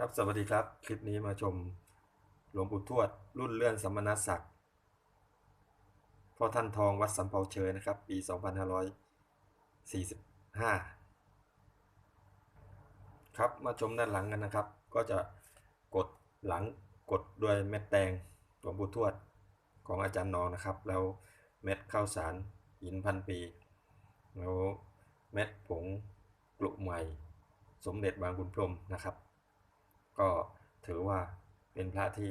ครับสวัสดีครับ คลิปนี้มาชมหลวงปู่ทวด รุ่นเลื่อนสมณศักดิ์พ่อท่านทองวัดสำเภาเชยนะครับ ปี 2545 ครับมาชมด้านหลังกันนะครับ ก็จะกดหลังกดด้วยเม็ดแตงหลวงปู่ทวดของอาจารย์นองนะครับ แล้วเม็ดข้าวสารหินพันปีแล้วเม็ดผงกลุใหม่ สมเด็จบางบุญพรมนะครับ ก็ถือว่าเป็นพระที่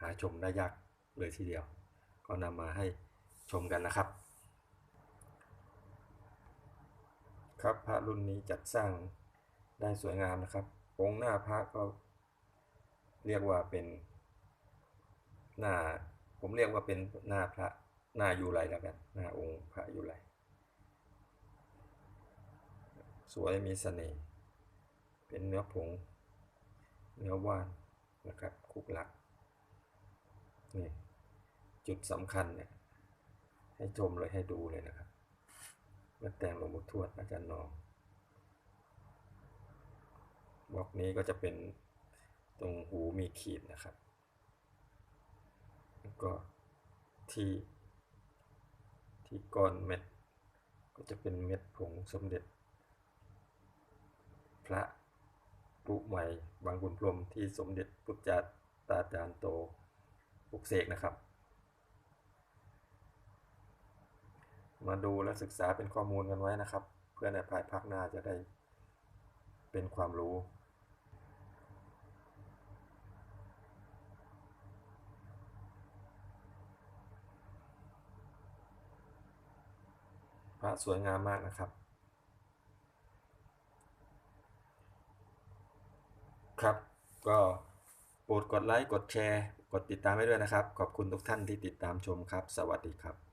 หาชมได้ยากเลยทีเดียว ก็นำมาให้ชมกันนะครับ ครับพระรุ่นนี้จัดสร้างได้สวยงามนะครับองค์หน้าพระก็เรียกว่าเป็นหน้าผมเรียกว่าเป็นหน้าพระหน้ายูไรแล้วกันหน้าองค์พระยูไรสวยมีเสน่ห์เป็นเนื้อผง เนื้อว่านนะครับคุกหลักนี่จุดสำคัญเนี่ยให้ชมเลยให้ดูเลยนะครับมาแต่งหลวงปู่ทวดอาจารย์นองบล็อกนี้ก็จะเป็นตรงหูมีขีดนะครับ แล้วก็ที่ที่ก้อนเม็ด ก็จะเป็นเม็ดผงสมเด็จ พระ รูปใหม่บางบุญพรมที่สมเด็จพุทธาตาจารย์โตปลุกเสกนะครับ มาดูและศึกษาเป็นข้อมูลกันไว้นะครับ เพื่อในภายภาคหน้าจะได้เป็นความรู้พระสวยงามมากนะครับ ครับ ก็โปรดกดไลค์ กดแชร์ กดติดตามไว้ด้วยนะครับ ขอบคุณทุกท่านที่ติดตามชมครับ สวัสดีครับ